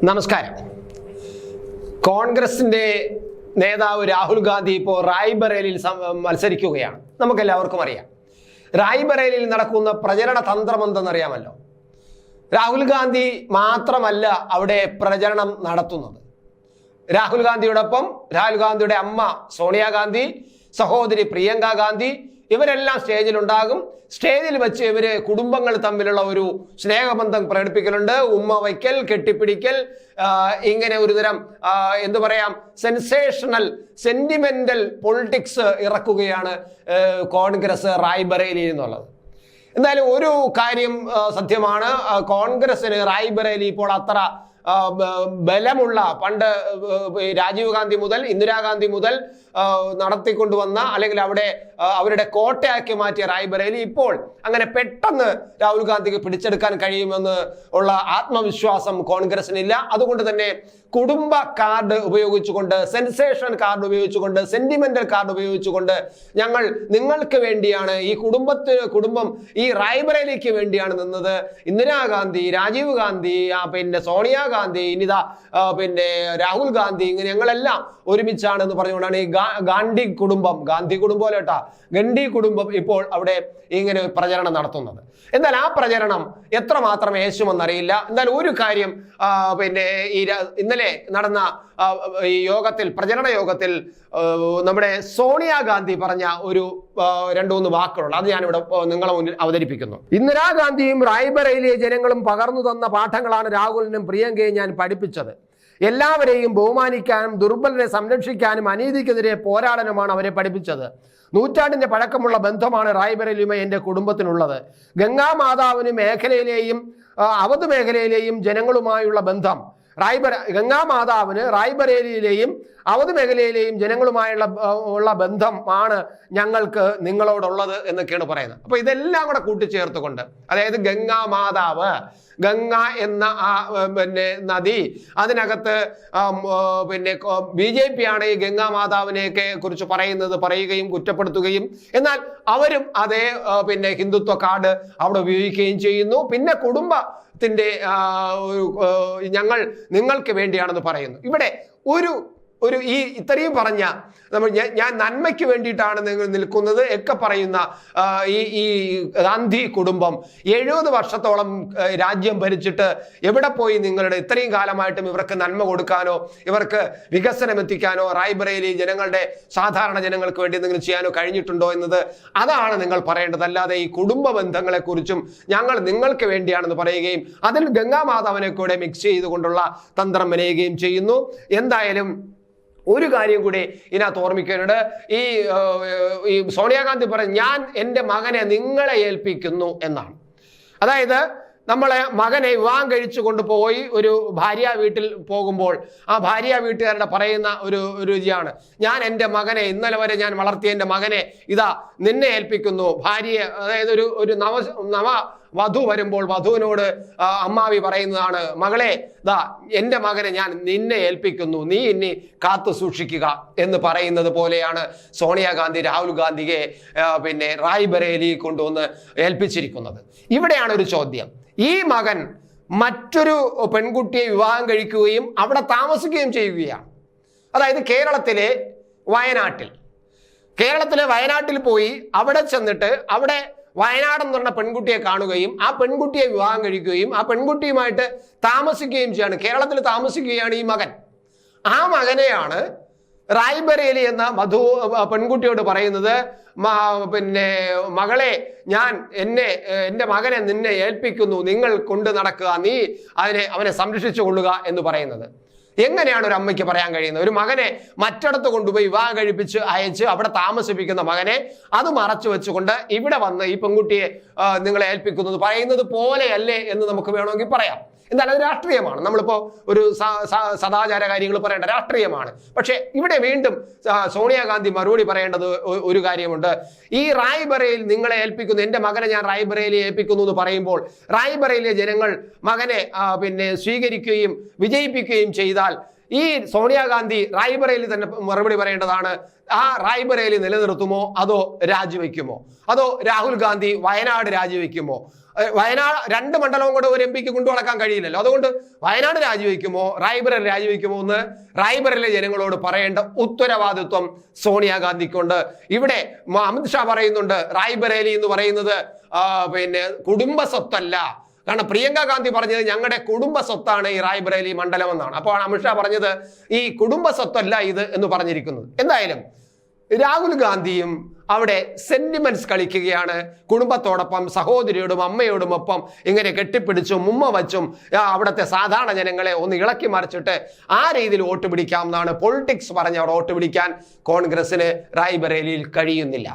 നമസ്കാരം. കോൺഗ്രസിന്റെ നേതാവ് രാഹുൽ ഗാന്ധി ഇപ്പോൾ റായ്ബറേലിൽ മത്സരിക്കുകയാണ്. നമുക്കെല്ലാവർക്കും അറിയാം. റായ്ബറേലിൽ നടക്കുന്ന പ്രചരണ തന്ത്രം എന്തെന്നറിയാമല്ലോ? രാഹുൽ ഗാന്ധി മാത്രമല്ല അവിടെ പ്രചരണം നടത്തുന്നത്. രാഹുൽ ഗാന്ധിയോടൊപ്പം രാഹുൽ ഗാന്ധിയുടെ അമ്മ സോണിയാഗാന്ധി സഹോദരി പ്രിയങ്ക ഗാന്ധി ഇവരെല്ലാം സ്റ്റേജിലുണ്ടാകും. സ്റ്റേജിൽ വെച്ച് ഇവർ കുടുംബങ്ങൾ തമ്മിലുള്ള ഒരു സ്നേഹബന്ധം പ്രകടിപ്പിക്കലുണ്ട്. ഉമ്മ വയ്ക്കൽ കെട്ടിപ്പിടിക്കൽ ഇങ്ങനെ ഒരുതരം തരം എന്തു പറയാം സെൻസേഷണൽ സെന്റിമെന്റൽ പൊളിറ്റിക്സ് ഇറക്കുകയാണ് കോൺഗ്രസ് റായ്ബറേലി എന്നുള്ളത് എന്തായാലും ഒരു കാര്യം സത്യമാണ്. കോൺഗ്രസിന് റായ്ബറേലി ഇപ്പോൾ അത്ര ബലമുള്ള പണ്ട് രാജീവ് ഗാന്ധി മുതൽ ഇന്ദിരാഗാന്ധി മുതൽ നടത്തിക്കൊണ്ടുവന്ന അല്ലെങ്കിൽ അവിടെ അവരുടെ കോട്ടയാക്കി മാറ്റിയ റായ്ബറേലി ഇപ്പോൾ അങ്ങനെ പെട്ടെന്ന് രാഹുൽ ഗാന്ധിക്ക് പിടിച്ചെടുക്കാൻ കഴിയുമെന്ന് ഉള്ള ആത്മവിശ്വാസം കോൺഗ്രസിനില്ല. അതുകൊണ്ട് തന്നെ കുടുംബ കാർഡ് ഉപയോഗിച്ചുകൊണ്ട് സെൻസേഷൻ കാർഡ് ഉപയോഗിച്ചുകൊണ്ട് സെന്റിമെന്റൽ കാർഡ് ഉപയോഗിച്ചുകൊണ്ട് ഞങ്ങൾ നിങ്ങൾക്ക് വേണ്ടിയാണ് ഈ കുടുംബത്തിന് കുടുംബം ഈ റായ്ബറേലിക്ക് വേണ്ടിയാണ് നിന്നത്. ഇന്ദിരാഗാന്ധി രാജീവ് ഗാന്ധി പിന്നെ പിന്നെ സോണിയാഗാന്ധി ഇനിതാ പിന്നെ രാഹുൽ ഗാന്ധി ഇങ്ങനെ ഞങ്ങളെല്ലാം ഒരുമിച്ചാണ് എന്ന് പറഞ്ഞുകൊണ്ടാണ് ഈ ഗാന്ധി കുടുംബം ഗാന്ധി കുടുംബം അല്ലേട്ടാ ഗണ്ഡി കുടുംബം ഇപ്പോൾ അവിടെ ഇങ്ങനെ പ്രചരണം നടത്തുന്നത്. എന്നാൽ ആ പ്രചരണം എത്രമാത്രം യേശുമെന്നറിയില്ല. എന്നാൽ ഒരു കാര്യം പിന്നെ ഈ ഇന്നലെ നടന്ന ഈ യോഗത്തിൽ പ്രചരണ യോഗത്തിൽ നമ്മുടെ സോണിയാഗാന്ധി പറഞ്ഞ ഒരു രണ്ടു മൂന്ന് വാക്കുകളുണ്ട്. അത് ഞാനിവിടെ നിങ്ങളെ മുന്നിൽ അവതരിപ്പിക്കുന്നു. ഇന്ദിരാഗാന്ധിയും റായ്ബറയിലെ ജനങ്ങളും പകർന്നു തന്ന പാഠങ്ങളാണ് രാഹുലിനും പ്രിയങ്കയും ഞാൻ പഠിപ്പിച്ചത്. എല്ലാവരെയും ബഹുമാനിക്കാനും ദുർബലരെ സംരക്ഷിക്കാനും അനീതിക്കെതിരെ പോരാടാനുമാണ് അവരെ പഠിപ്പിച്ചത്. നൂറ്റാണ്ടിന്റെ പഴക്കമുള്ള ബന്ധമാണ് റായ്ബറേലിയുമായി എന്റെ കുടുംബത്തിനുള്ളത്. ഗംഗാമാതാവിന് മേഖലയിലെയും അവധ് മേഖലയിലെയും ജനങ്ങളുമായുള്ള ബന്ധം. റായ്ബറ ഗംഗാ മാതാവിന് റായ്ബറേലിയിലെയും അവധ് മേഖലയിലെയും ജനങ്ങളുമായുള്ള ഉള്ള ബന്ധമാണ് ഞങ്ങൾക്ക് നിങ്ങളോടുള്ളത് എന്നൊക്കെയാണ് പറയുന്നത്. അപ്പൊ ഇതെല്ലാം കൂടെ കൂട്ടിച്ചേർത്തുകൊണ്ട് അതായത് ഗംഗാ മാതാവ് ഗംഗ എന്ന ആ പിന്നെ നദി അതിനകത്ത് പിന്നെ ബി ജെ പി ആണ് ഈ ഗംഗാ മാതാവിനെയൊക്കെ കുറിച്ച് പറയുന്നത് പറയുകയും കുറ്റപ്പെടുത്തുകയും എന്നാൽ അവരും അതേ പിന്നെ ഹിന്ദുത്വ കാർഡ് അവിടെ ഉപയോഗിക്കുകയും ചെയ്യുന്നു. പിന്നെ കുടുംബത്തിന്റെ ഒരു ഞങ്ങൾ നിങ്ങൾക്ക് വേണ്ടിയാണെന്ന് പറയുന്നു. ഇവിടെ ഒരു ഒരു ഈ ഇത്രയും പറഞ്ഞ നമ്മൾ ഞാൻ നന്മയ്ക്ക് വേണ്ടിയിട്ടാണ് നിങ്ങൾ നിൽക്കുന്നത് ഒക്കെ പറയുന്ന ഈ ഈ ഗാന്ധി കുടുംബം എഴുപത് വർഷത്തോളം രാജ്യം ഭരിച്ചിട്ട് എവിടെ പോയി നിങ്ങളുടെ ഇത്രയും കാലമായിട്ടും ഇവർക്ക് നന്മ കൊടുക്കാനോ ഇവർക്ക് വികസനം എത്തിക്കാനോ റായ്ബറേലി ജനങ്ങളുടെ സാധാരണ ജനങ്ങൾക്ക് വേണ്ടി എന്തെങ്കിലും ചെയ്യാനോ കഴിഞ്ഞിട്ടുണ്ടോ എന്നത് അതാണ് നിങ്ങൾ പറയേണ്ടത്. അല്ലാതെ ഈ കുടുംബ ബന്ധങ്ങളെക്കുറിച്ചും ഞങ്ങൾ നിങ്ങൾക്ക് വേണ്ടിയാണെന്ന് പറയുകയും അതിൽ ഗംഗാമാതാവിനെ കൂടെ മിക്സ് ചെയ്തുകൊണ്ടുള്ള തന്ത്രം മെനയുകയും ചെയ്യുന്നു. എന്തായാലും ഒരു കാര്യം കൂടി ഇതിനകത്ത് ഓർമ്മിക്കാനുണ്ട്. ഈ ഈ സോണിയാഗാന്ധി പറഞ്ഞു ഞാൻ എന്റെ മകനെ നിങ്ങളെ ഏൽപ്പിക്കുന്നു എന്നാണ്. അതായത് നമ്മളെ മകനെ വിവാഹം കഴിച്ചു കൊണ്ടുപോയി ഒരു ഭാര്യ വീട്ടിൽ പോകുമ്പോൾ ആ ഭാര്യ വീട്ടുകാരുടെ പറയുന്ന ഒരു രുചിയാണ്. ഞാൻ എന്റെ മകനെ ഇന്നലെ വരെ ഞാൻ വളർത്തിയ എന്റെ മകനെ ഇതാ നിന്നെ ഏൽപ്പിക്കുന്നു. ഭാര്യയെ അതായത് ഒരു ഒരു നവ നവ വധു വരുമ്പോൾ വധുവിനോട് അമ്മാവി പറയുന്നതാണ് മകളെ ദാ എന്റെ മകനെ ഞാൻ നിന്നെ ഏൽപ്പിക്കുന്നു. നീ ഇനി കാത്തു സൂക്ഷിക്കുക എന്ന് പറയുന്നത് പോലെയാണ് സോണിയാഗാന്ധി രാഹുൽ ഗാന്ധിയെ പിന്നെ റായ്ബറേലി കൊണ്ടുവന്ന് ഏൽപ്പിച്ചിരിക്കുന്നത്. ഇവിടെയാണ് ഒരു ചോദ്യം. ഈ മകൻ മറ്റൊരു പെൺകുട്ടിയെ വിവാഹം കഴിക്കുകയും അവിടെ താമസിക്കുകയും ചെയ്യുകയാണ്. അതായത് കേരളത്തിലെ വയനാട്ടിൽ. കേരളത്തിലെ വയനാട്ടിൽ പോയി അവിടെ ചെന്നിട്ട് അവിടെ വയനാട് എന്ന് പറഞ്ഞ പെൺകുട്ടിയെ കാണുകയും ആ പെൺകുട്ടിയെ വിവാഹം കഴിക്കുകയും ആ പെൺകുട്ടിയുമായിട്ട് താമസിക്കുകയും ചെയ്യാണ്. കേരളത്തിൽ താമസിക്കുകയാണ് ഈ മകൻ. ആ മകനെയാണ് റായ്ബറേലി എന്ന മധു പെൺകുട്ടിയോട് പറയുന്നത് പിന്നെ മകളെ ഞാൻ എന്നെ എന്റെ മകനെ നിന്നെ ഏൽപ്പിക്കുന്നു. നിങ്ങൾ കൊണ്ട് നടക്കുക. നീ അതിനെ അവനെ സംരക്ഷിച്ചു കൊള്ളുക എന്ന് പറയുന്നത്. എങ്ങനെയാണ് ഒരു അമ്മയ്ക്ക് പറയാൻ കഴിയുന്നത്? ഒരു മകനെ മറ്റിടത്ത് കൊണ്ടുപോയി വിവാഹം കഴിപ്പിച്ച് അയച്ച് അവിടെ താമസിപ്പിക്കുന്ന മകനെ അത് മറച്ചു വെച്ചുകൊണ്ട് ഇവിടെ വന്ന് ഈ പെൺകുട്ടിയെ നിങ്ങളെ ഏൽപ്പിക്കുന്നത് പറയുന്നത് പോലെയല്ലേ എന്ന് നമുക്ക് വേണമെങ്കിൽ പറയാം. എന്നാൽ അത് രാഷ്ട്രീയമാണ്. നമ്മളിപ്പോൾ ഒരു സദാചാര കാര്യങ്ങൾ പറയേണ്ട രാഷ്ട്രീയമാണ്. പക്ഷേ ഇവിടെ വീണ്ടും സോണിയാഗാന്ധി മറുപടി പറയേണ്ടത് ഒരു കാര്യമുണ്ട്. ഈ റായ്ബറയിൽ നിങ്ങളെ ഏൽപ്പിക്കുന്നു എന്റെ മകനെ ഞാൻ റായ്ബറയിൽ ഏൽപ്പിക്കുന്നു എന്ന് പറയുമ്പോൾ റായ്ബറയിലെ ജനങ്ങൾ മകനെ പിന്നെ സ്വീകരിക്കുകയും വിജയിപ്പിക്കുകയും ചെയ്താൽ ഈ സോണിയാഗാന്ധി റായ്ബറേലി തന്നെ മറുപടി പറയേണ്ടതാണ്. ആ റായ്ബറേലി നിലനിർത്തുമോ? അതോ രാജിവെക്കുമോ? അതോ രാഹുൽ ഗാന്ധി വയനാട് രാജിവെക്കുമോ? വയനാട് രണ്ട് മണ്ഡലവും കൂടെ ഒരു എം പിക്ക് കൊണ്ടു നടക്കാൻ കഴിയില്ലല്ലോ. അതുകൊണ്ട് വയനാട് രാജിവെക്കുമോ റായ്ബറൽ രാജിവെക്കുമോ എന്ന് റായ്ബറിലെ ജനങ്ങളോട് പറയേണ്ട ഉത്തരവാദിത്വം സോണിയാഗാന്ധിക്കുണ്ട് ഇവിടെ അമിത്ഷാ പറയുന്നുണ്ട് റായ്ബറേലി എന്ന് പറയുന്നത് പിന്നെ കുടുംബ സ്വത്തല്ല കാരണം പ്രിയങ്ക ഗാന്ധി പറഞ്ഞത് ഞങ്ങളുടെ കുടുംബ സ്വത്താണ് ഈ റായ്ബറേലി മണ്ഡലം എന്നാണ്. അപ്പോൾ അമിത്ഷാ പറഞ്ഞത് ഈ കുടുംബ സ്വത്തല്ല ഇത് എന്ന് പറഞ്ഞിരിക്കുന്നത്. എന്തായാലും രാഹുൽ ഗാന്ധിയും അവിടെ സെന്റിമെന്റ്സ് കളിക്കുകയാണ്. കുടുംബത്തോടൊപ്പം സഹോദരിയോടും അമ്മയോടും ഒപ്പം ഇങ്ങനെ കെട്ടിപ്പിടിച്ചും ഉമ്മ വച്ചും അവിടുത്തെ സാധാരണ ജനങ്ങളെ ഒന്ന് ഇളക്കി മറിച്ചിട്ട് ആ രീതിയിൽ വോട്ട് പിടിക്കാം എന്നാണ് പൊളിറ്റിക്സ് പറഞ്ഞ് അവിടെ വോട്ട് പിടിക്കാൻ കോൺഗ്രസിന് റായ്ബറേലിയിൽ കഴിയുന്നില്ല.